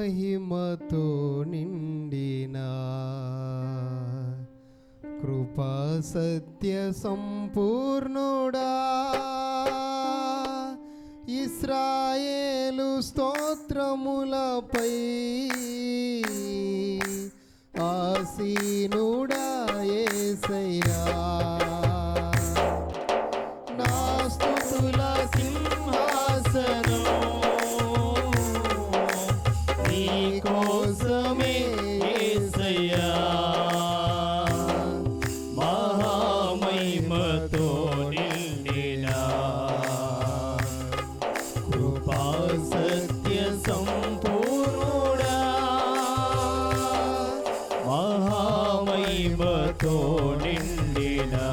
మహిమతో నిండిన కృపా సత్య సంపూర్ణుడా. ఇస్రాయేలు స్తోత్రములపై మహామహిమతో నిండినా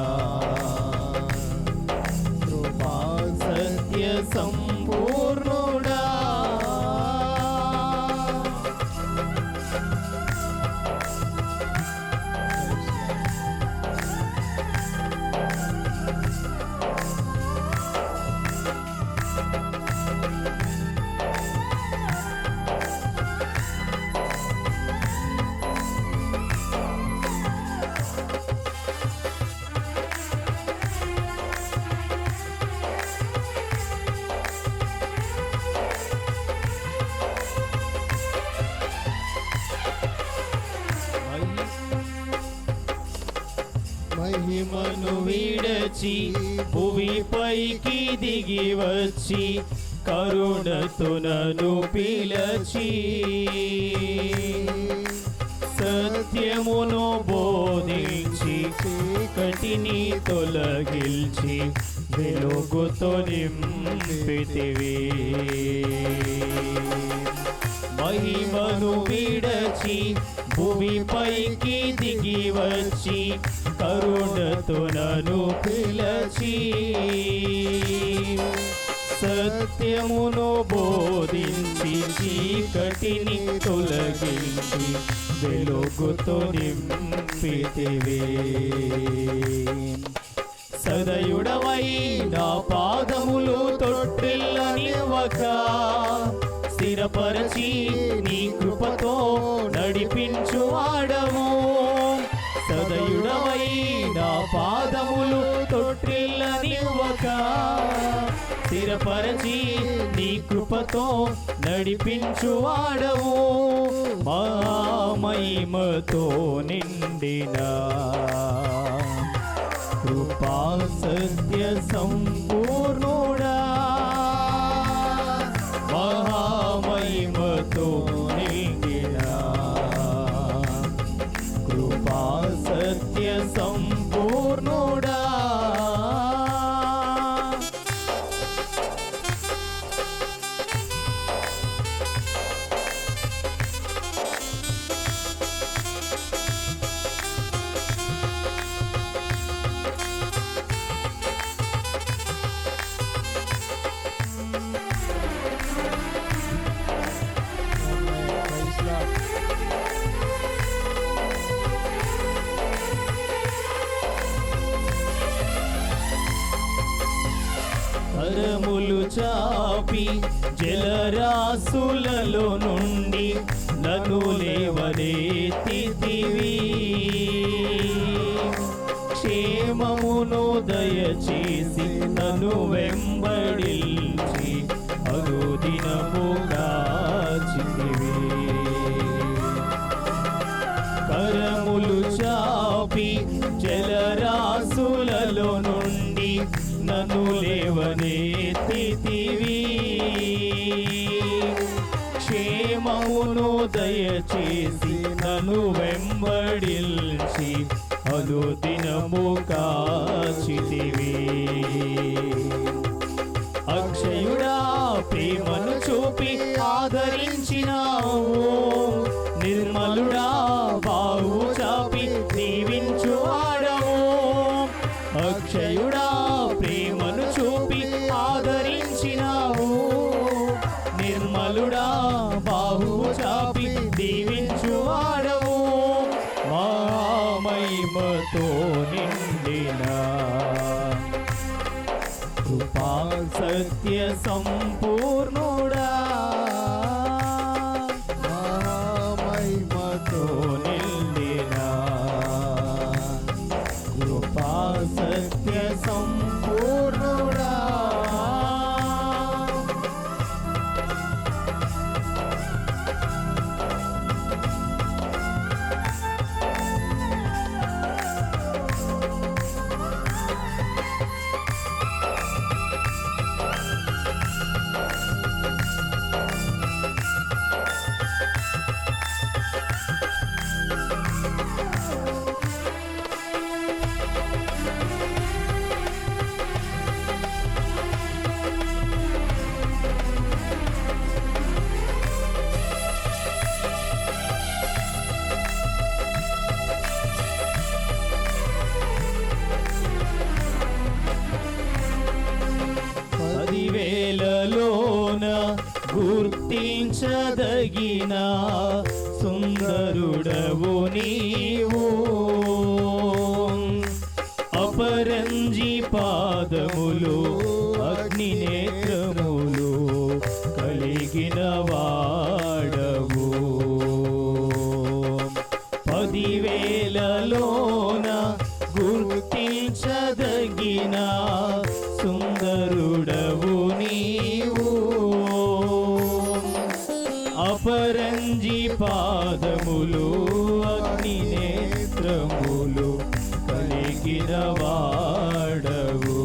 విడచి భూమిపైకి దిగి వచ్చి కరుణతో నన్ను పిలచి. సత్యమును బోధించి చీకటిని తొలగిల్చి వెలుగుతో నింపితివి. మహిమను విడచి భూమిపైకి దిగి వచ్చి కరుణతో నను పిలచి. సత్యమును బోధించి చీకటిని తొలగించి వెలుగుతో నింపితివి. సదయుడవై నా పాదములు తొట్టిల్లనివ్వక స్థిరపరచి కృపతో నడిపించు మా మహిమతో నిండిన కృపా సత్య సంపూర్ణ చాపి జలరాసులలో నుండి నన్ను లేవనెత్తితివి క్షేమమును దయచేసి నన్ను వెంబడించి అనుదినము కాచితివి కరములు చాపి నన్ను వెంబడిల్చి అనుదినము కాచితివి. కృపా సత్య మన గుర్తించదగిన సుందరుడవు నీవు. అపరంజి పాదములు అగ్ని నేత్రములు కలిగినవా అపరంజి పాదములు అగ్ని నేత్రములు కలిగిన వాడవు.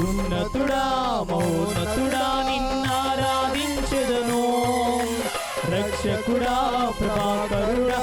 ఉన్నతుడా మౌనతుడా నిన్నారాధించదను రక్షకుడా ప్రభాకరుడా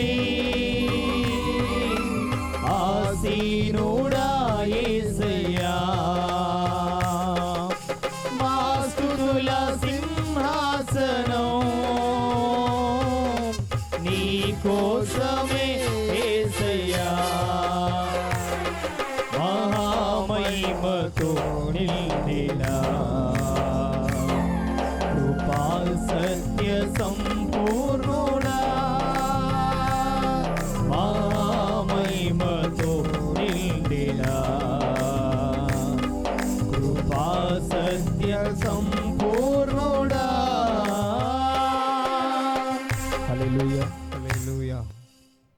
స్తోత్రములపై ఆసీనుడా యేసయ్యా మా సింహాసనం నీ కోసమే యేసయ్యా మహామహిమతో